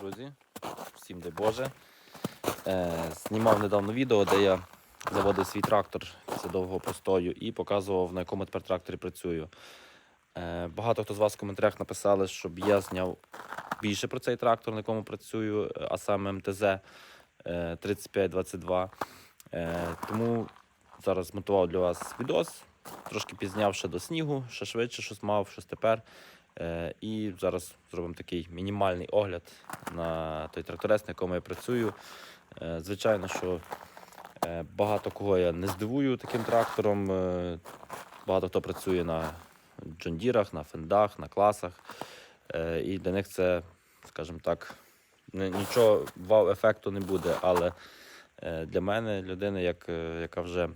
друзі. Всім дай Боже. Е, знімав недавно відео, де я заводив свій трактор після довгого простою і показував, на якому тепер тракторі працюю. Е, багато хто з вас в коментарях написали, щоб я зняв більше про цей трактор, на якому працюю, а саме МТЗ е, 3522. Е, тому зараз змонтував для вас відос, трошки пізняв ще до снігу, ще швидше, щось мав, щось тепер. Е, І зараз зробимо такий мінімальний огляд на той тракторець, на якому я працюю. Е, Звичайно, що е, багато кого я не здивую таким трактором. Багато хто працює на джондірах, на фендах, на класах. І для них це, скажімо так, нічого вау-ефекту не буде. Але для мене, е, яка вже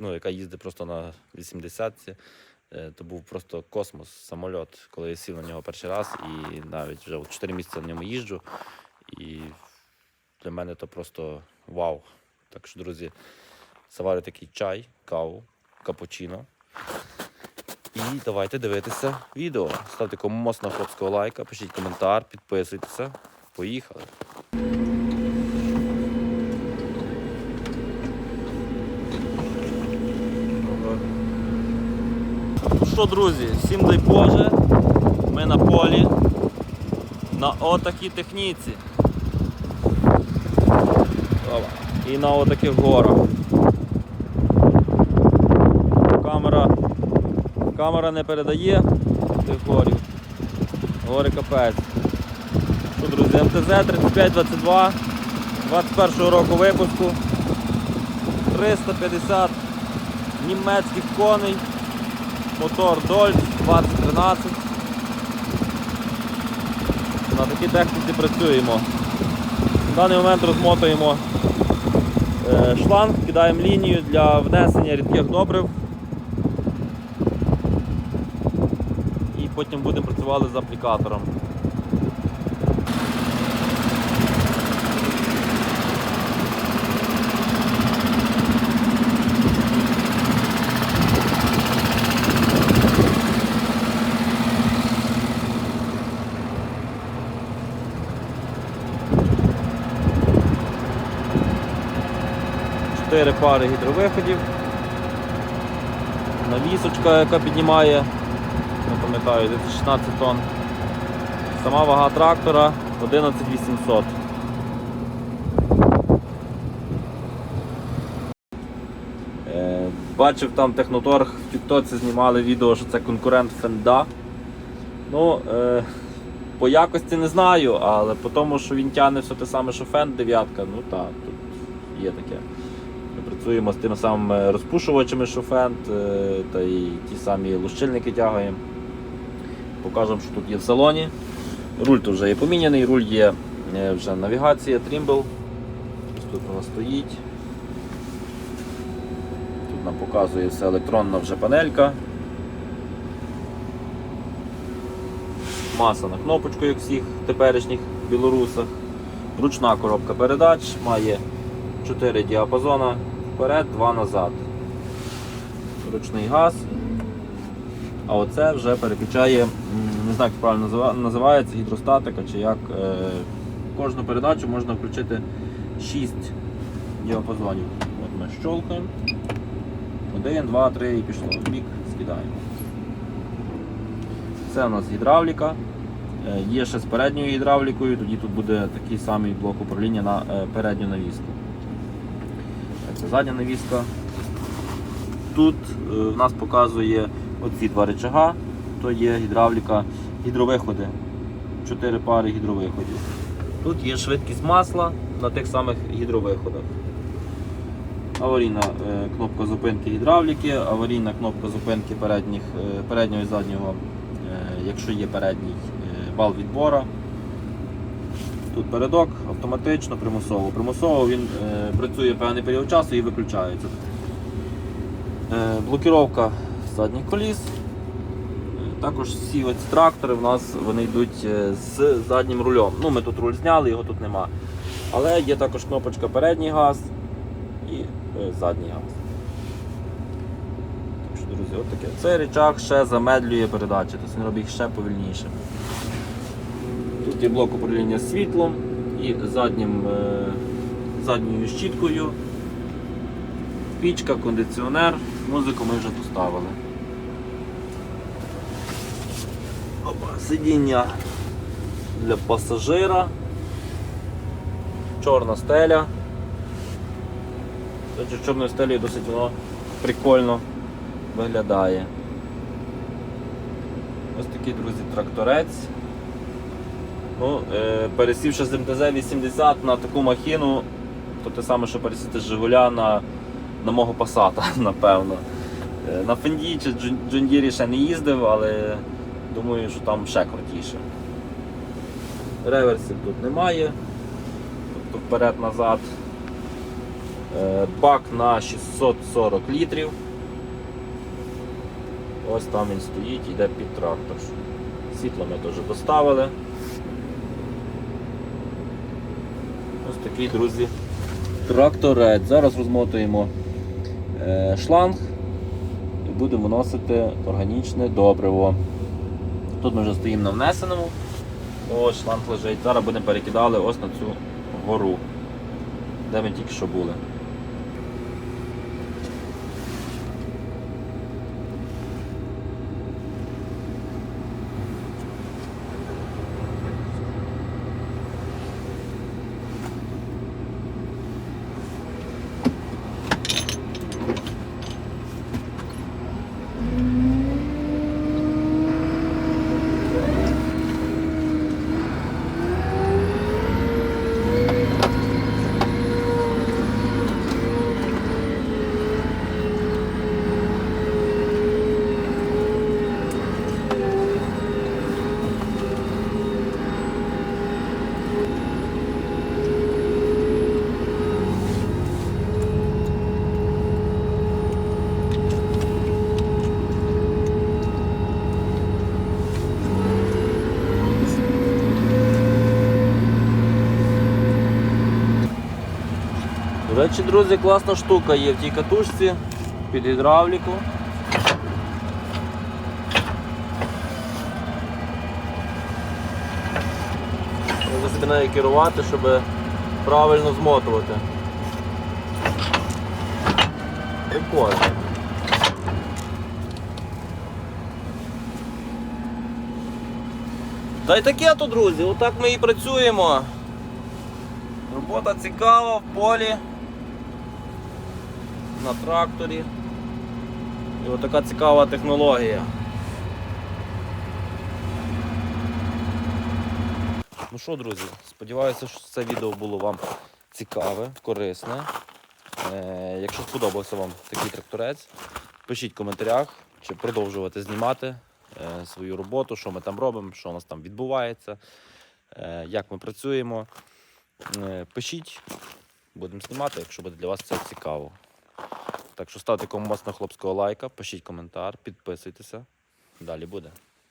ну, яка їздить просто на 80-ці, Е, То був просто космос, самольот, коли я сів на нього перший раз, і навіть вже 4 місяці на ньому їжджу. І для мене то просто вау. Так що, друзі, заварю такий чай, каву, капучино. І давайте дивитися відео. Ставте кому моцного хлопського лайка, пишіть коментар, підписуйтеся. Поїхали. Що, друзі, всім дай Боже. Ми на полі на отакій техніці. І на отаких горах. Камера, камера не передає тих горів. Гори капець. Що, друзі, МТЗ 3522 21 року випуску. 350 німецьких коней. Мотор Дольц 2013. На такій техніці працюємо. В даний момент розмотуємо е, шланг, кидаємо лінію для внесення рідких добрив. І потім будемо працювати з аплікатором. Чотири пари гідровиходів. Навісочка, яка піднімає, не пам'ятаю, десь 16 тонн. Сама вага трактора 11800. Е, Бачив там Техноторг в Тіктоці знімали відео, що це конкурент Фенда. Ну, е, по якості не знаю, але по тому, що він тягне все те саме, що Фенд дев'ятка, ну так, тут є таке. Ми працюємо з тими самими розпушувачами, що Фенд, е, та й ті самі лущильники тягаємо. Покажемо, що тут є в салоні. Руль тут вже є поміняний, руль є е, вже навігація, трімбл. Тут вона стоїть. Тут нам показує все електронна вже панелька. Маса на кнопочку, як всіх теперішніх білорусах. Ручна коробка передач, має 4 діапазона вперед, 2 назад. Ручний газ. А оце вже переключає, не знаю, як правильно називається, гідростатика чи як. е, Кожну передачу можна включити 6 діапазонів. От ми щолкаємо. Один, два, три і пішло. В бік скидаємо. Це у нас гідравліка. Е, Є ще з передньою гідравлікою, тоді тут буде такий самий блок управління на е, передню навіску. Це задня навіска. Тут е, в нас показує оці два рычага, то є гідравліка, гідровиходи. Чотири пари гідровиходів. Тут є швидкість масла на тих самих гідровиходах. Аварійна е, кнопка зупинки гідравліки, аварійна кнопка зупинки передніх, е, переднього і заднього, е, якщо є передній е, вал відбора. Тут передок автоматично, примусово. Примусово він е, працює певний період часу і виключається. Е, блокіровка задніх коліс. Е, Також всі оці трактори в нас вони йдуть е, з заднім рулем. Ну, ми тут руль зняли, його тут нема. Але є також кнопочка передній газ і е, задній газ. Так що, друзі, от таке. Цей рычаг ще замедлює передачі, тобто він робить їх ще повільніше. Тут є блок управління світлом і заднім, е, задньою щіткою. Пічка, кондиціонер, музику ми вже поставили. Опа, сидіння для пасажира. Чорна стеля. Речі, чорною стелею досить воно прикольно виглядає. Ось такий, друзі, тракторець. Ну, е, пересівши з МТЗ-80 на таку махіну, то те саме, що пересіти з Жигуля на, на мого Пасата, напевно. Е, на Фенді чи Джун- Джундірі ще не їздив, але думаю, що там ще крутіше. Реверсів тут немає. Тобто вперед-назад. Е, Бак на 640 літрів. Ось там він стоїть, йде під трактор. Світло ми теж доставили. Ось такий, друзі, тракторець. Зараз розмотуємо е, шланг і будемо вносити органічне добриво. Тут ми вже стоїмо на внесеному. Ось шланг лежить. Зараз будемо перекидали ось на цю гору, де ми тільки що були. До речі, друзі, класна штука є в тій катушці під гідравліку. Можна собі нею керувати, щоб правильно змотувати. Прикольно. Та й таке то, друзі, отак ми і працюємо. Робота цікава в полі, на тракторі. І отака цікава технологія. Ну що, друзі, сподіваюся, що це відео було вам цікаве, корисне. Е, якщо сподобався вам такий тракторець, пишіть в коментарях, чи продовжувати знімати е, свою роботу, що ми там робимо, що у нас там відбувається, е, як ми працюємо. Е, Пишіть, будемо знімати, якщо буде для вас це цікаво. Так що ставте кому на хлопського лайка, пишіть коментар, підписуйтеся. Далі буде.